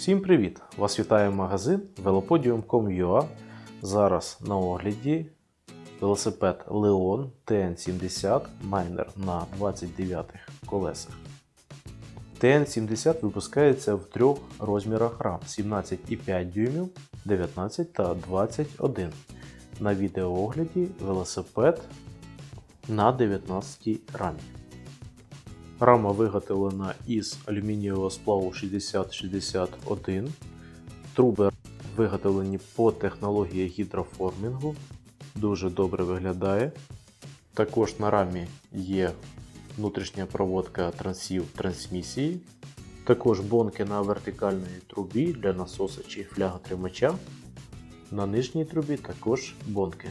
Всім привіт! Вас вітає магазин velopodium.com.ua. Зараз на огляді велосипед Leon TN70 Miner на 29 колесах. TN70 випускається в трьох розмірах рам 17,5 дюймів, 19 та 21. На відеоогляді велосипед на 19 рамі. Рама виготовлена із алюмінієвого сплаву 6061. Труби виготовлені по технології гідроформінгу. Дуже добре виглядає. Також на рамі є внутрішня проводка трансів трансмісії. Також бонки на вертикальній трубі для насоса чи фляготримача. На нижній трубі також бонки.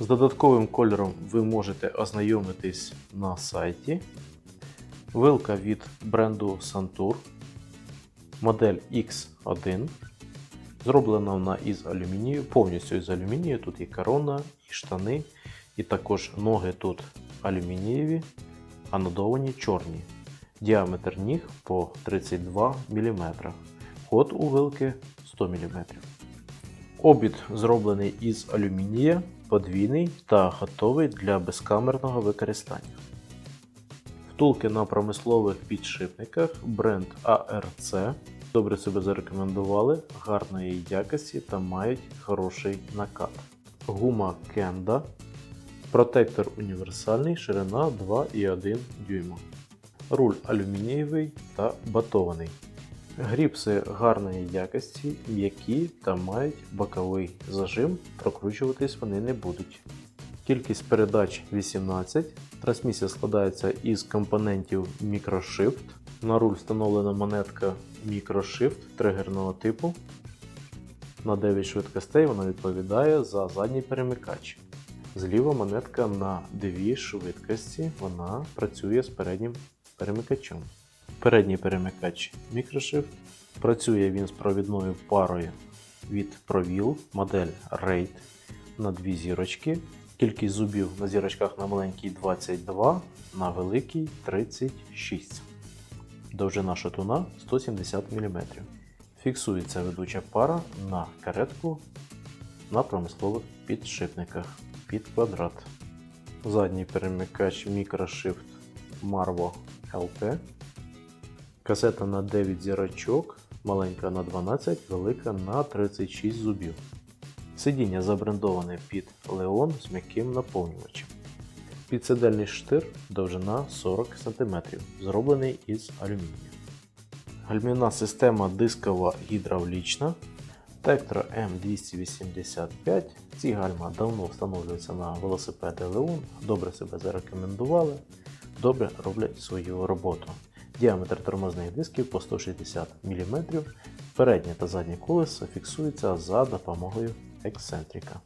З додатковим кольором ви можете ознайомитись на сайті. Вилка від бренду Santur. Модель X1. Зроблена вона із алюмінію, повністю із алюмінію. Тут і корона, і штани, і також ноги тут алюмінієві, анодовані чорні. Діаметр ніг по 32 мм. Ход у вилки 100 мм. Обід зроблений із алюмінія, подвійний та готовий для безкамерного використання. Втулки на промислових підшипниках бренд ARC добре себе зарекомендували, гарної якості та мають хороший накат. Гума Kenda, протектор універсальний, ширина 2,1 дюйма. Руль алюмінієвий та батований. Гріпси гарної якості, м'які та мають боковий зажим, прокручуватись вони не будуть. Кількість передач 18. Трансмісія складається із компонентів MicroShift. На руль встановлена монетка MicroShift тригерного типу. На 9 швидкостей вона відповідає за задній перемикач. Зліва монетка на 2 швидкості. Вона працює з переднім перемикачем. Передній перемикач MicroShift. Працює він з провідною парою від Provil, модель RAID на дві зірочки. Кількість зубів на зірочках на маленькій 22, на великій 36. Довжина шатуна 170 мм. Фіксується ведуча пара на каретку на промислових підшипниках під квадрат. Задній перемикач MicroShift Marvo LT. Касета на 9 зірочок, маленька на 12, велика на 36 зубів. Сидіння забрендоване під Leon з м'яким наповнювачем. Підсидельний штир довжина 40 см, зроблений із алюмінію. Гальмівна система дискова гідравлічна. Tektro M285. Ці гальма давно встановлюються на велосипеди Leon, добре себе зарекомендували, добре роблять свою роботу. Діаметр тормозних дисків по 160 мм. Переднє та заднє колесо фіксуються за допомогою ексцентрика.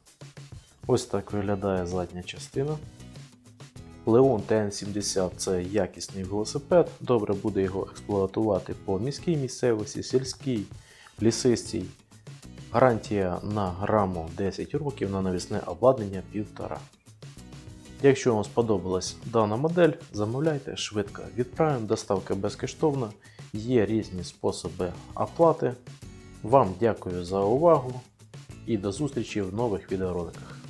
Ось так виглядає задня частина. Leon TN70 це якісний велосипед, добре буде його експлуатувати по міській місцевості, сільській, лісистій. Гарантія на раму 10 років на навісне обладнання 1,5. Якщо вам сподобалась дана модель, замовляйте швидко. Відправимо, доставка безкоштовна, є різні способи оплати. Вам дякую за увагу і до зустрічі в нових відеороликах.